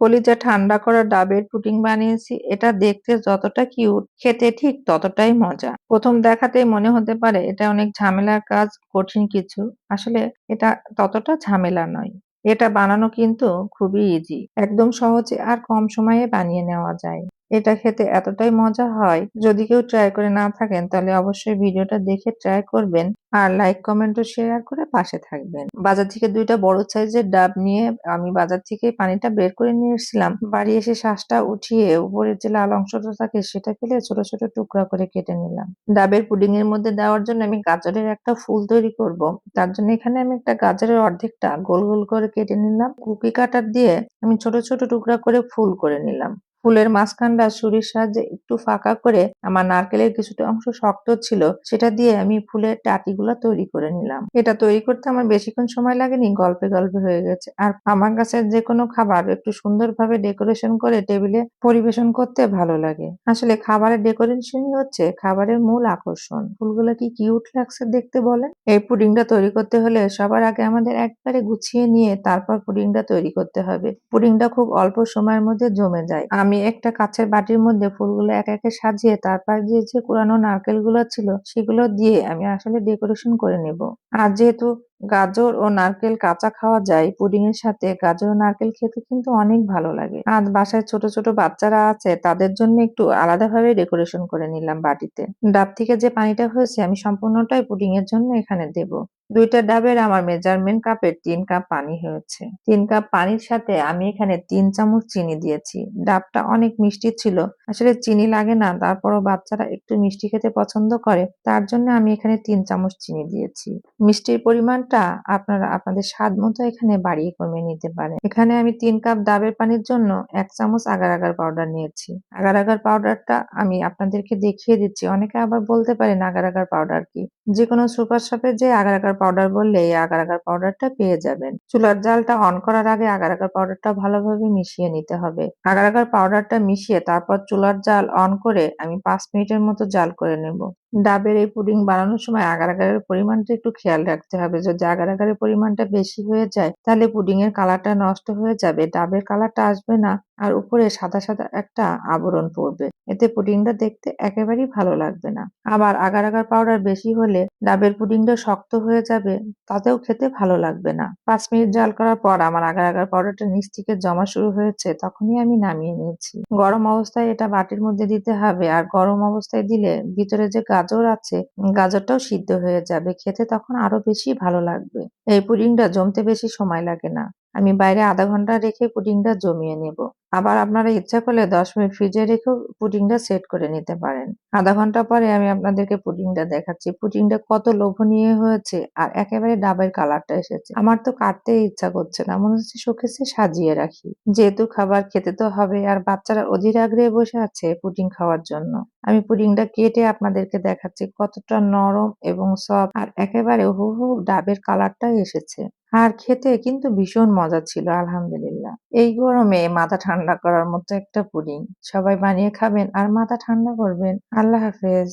কলিজা ঠান্ডা করা ডাবের পুটিং বানিয়েছি। এটা দেখতে যতটা কিউট খেতে ঠিক ততটাই মজা। প্রথম দেখাতেই মনে হতে পারে এটা অনেক ঝামেলার কাজ, কঠিন কিছু। আসলে এটা ততটা ঝামেলা নয়। এটা বানানো কিন্তু খুবই ইজি একদম সহজে আর কম সময়ে বানিয়ে নেওয়া যায়। এটা খেতে এতটাই মজা হয়। যদি কেউ ট্রাই করে না থাকেন, তাহলে অবশ্যই ভিডিওটা দেখে ট্রাই করবেন। আর লাইক কমেন্ট ও শেয়ার করে পাশে থাকবেন। বাজার থেকে দুইটা বড় সাইজের ডাব নিয়ে আমি বাজার থেকে পানিটা বের করে নিয়ে এসেছিলাম বাড়ি এসে শ্বাসটা উঠিয়ে উপরের যে লাল অংশটা থাকে, সেটা ফেলে ছোট ছোট টুকরা করে কেটে নিলাম। ডাবের পুডিং এর মধ্যে দেওয়ার জন্য আমি গাজরের একটা ফুল তৈরি করব। তার জন্য এখানে আমি একটা গাজরের অর্ধেকটা গোল গোল করে কেটে নিলাম। কুকি কাটার দিয়ে আমি ছোট ছোট টুকরা করে ফুল করে নিলাম। ফুলের মাঝখানটা ছুরির সাহায্যে একটু ফাঁকা করে আমার নারকেলের কিছুটা অংশ শক্ত ছিল, সেটা দিয়ে আমি ফুলের টাটিগুলো তৈরি করে নিলাম। এটা তৈরি করতে আমার বেশিক্ষণ সময় লাগেনি, গল্পে গল্পে হয়ে গেছে। আর আমার কাছে যে কোনো খাবার একটু সুন্দরভাবে ডেকোরেশন করে টেবিলে পরিবেশন করতে ভালো লাগে। আসলে খাবারের ডেকোরেশনই হচ্ছে খাবারের মূল আকর্ষণ। ফুলগুলো কি কিউট লাগছে দেখতে বলেন? এই পুডিংটা তৈরি করতে হলে সবার আগে আমাদের একবারে গুছিয়ে নিয়ে তারপর পুডিংটা তৈরি করতে হবে। পুডিংটা খুব অল্প সময়ের মধ্যে জমে যায়। আমি আমি একটা কাঁচের বাটির মধ্যে ফুলগুলো এক একে সাজিয়ে তারপর যে যে কুড়ানো নারকেলগুলো ছিল, সেগুলো দিয়ে আমি আসলে ডেকোরেশন করে নেব। আর যেহেতু গাজর ও নারকেল কাঁচা খাওয়া যায়। পুডিং এর সাথে গাজর ও নারকেল খেতে কিন্তু অনেক ভালো লাগে। আজ বাসায় ছোট ছোট বাচ্চারা আছে, তাদের জন্য একটু আলাদাভাবে ডেকোরেশন করে নিলাম বাটিতে। ডাব থেকে যে পানিটা হয়েছে, আমি সম্পূর্ণটাই পুডিং এর জন্য এখানে দেব। দুইটা ডাবের আমার মেজারমেন্ট কাপের তিন কাপ পানি হয়েছে। তিন কাপ পানির সাথে আমি এখানে তিন চামচ চিনি দিয়েছি। ডাবটা অনেক মিষ্টি ছিল। আসলে চিনি লাগে না, তারপরও বাচ্চারা একটু মিষ্টি খেতে পছন্দ করে, তার জন্য আমি এখানে তিন চামচ চিনি দিয়েছি। মিষ্টির পরিমাণটা আপনারা, আপনাদের স্বাদ মতো এখানে বাড়িয়ে কমিয়ে নিতে পারেন। এখানে আমি তিন কাপ ডাবের পানির জন্য এক চামচ আগার আগার পাউডার নিয়েছি। আগার আগার পাউডারটা আমি আপনাদেরকে দেখিয়ে দিচ্ছি। অনেকে আবার বলতে পারেন আগার আগার পাউডার কি? যে কোনো সুপার শপে যে আগার আগার পাউডার বললে এই আগার আগার পাউডারটা পেয়ে যাবেন। চুলার জালটা অন করার আগে আগার আগার পাউডারটা ভালোভাবে মিশিয়ে নিতে হবে। আগার আগার পাউডারটা মিশিয়ে তারপর চুলার জাল অন করে আমি পাঁচ মিনিটের মতো জাল করে নেব। ডাবের এই পুডিং বানানোর সময় আগার আগারের পরিমাণটা একটু খেয়াল রাখতে হবে। যদি আগার আগারের পরিমাণটা বেশি হয়ে যায়, তাহলে পুডিং এর কালারটা নষ্ট হয়ে যাবে। ডাবের কালারটা আসবে না। আর উপরে সাদা সাদা একটা আবরণ পড়বে। এতে পুডিংটা দেখতে একেবারেই ভালো লাগবে না। আবার আগার আগার পাউডার বেশি হলে ডাবের পুডিংটা শক্ত হয়ে যাবে, তাতেও খেতে ভালো লাগবে না। পাঁচ মিনিট জাল করার পর আমার আগার আগার পাউডারটা নিচ থেকে জমা শুরু হয়েছে, তখনই আমি নামিয়ে নিয়েছি। গরম অবস্থায় এটা বাটির মধ্যে দিতে হবে, আর গরম অবস্থায় দিলে ভিতরে যে গাজর আছে, গাজরটাও সিদ্ধ হয়ে যাবে। খেতে তখন আরও বেশি ভালো লাগবে। এই পুডিংটা জমতে বেশি সময় লাগে না। আমি বাইরে আধা ঘণ্টা রেখে পুডিংটা জমিয়ে নেব। আবার আপনারা ইচ্ছা করলে দশ মিনিট ফ্রিজে রেখেও পুডিংটা সেট করে নিতে পারেন। আধা ঘণ্টা পরে আমি আপনাদেরকে পুডিংটা দেখাচ্ছি। পুডিংটা কত লোভনীয় হয়েছে আর একেবারে ডাবের কালারটা এসেছে। আমার তো কাটতে ইচ্ছা করছে না, মনে হচ্ছে শোকেসে সাজিয়ে রাখি। যেহেতু খাবার খেতে তো হবে আর বাচ্চারা অধীর আগ্রহে বসে আছে পুডিং খাওয়ার জন্য। আমি পুডিংটা কেটে আপনাদেরকে দেখাচ্ছি, কতটা নরম এবং সফট আর একেবারে হু হু ডাবের কালারটা এসেছে। আর খেতে কিন্তু ভীষণ মজা ছিল, আলহামদুলিল্লাহ। এই গরমে মাথা ঠান্ডা করার মতো একটা পুডিং। সবাই বানিয়ে খাবেন আর মাথা ঠান্ডা করবেন। আল্লাহ হাফেজ।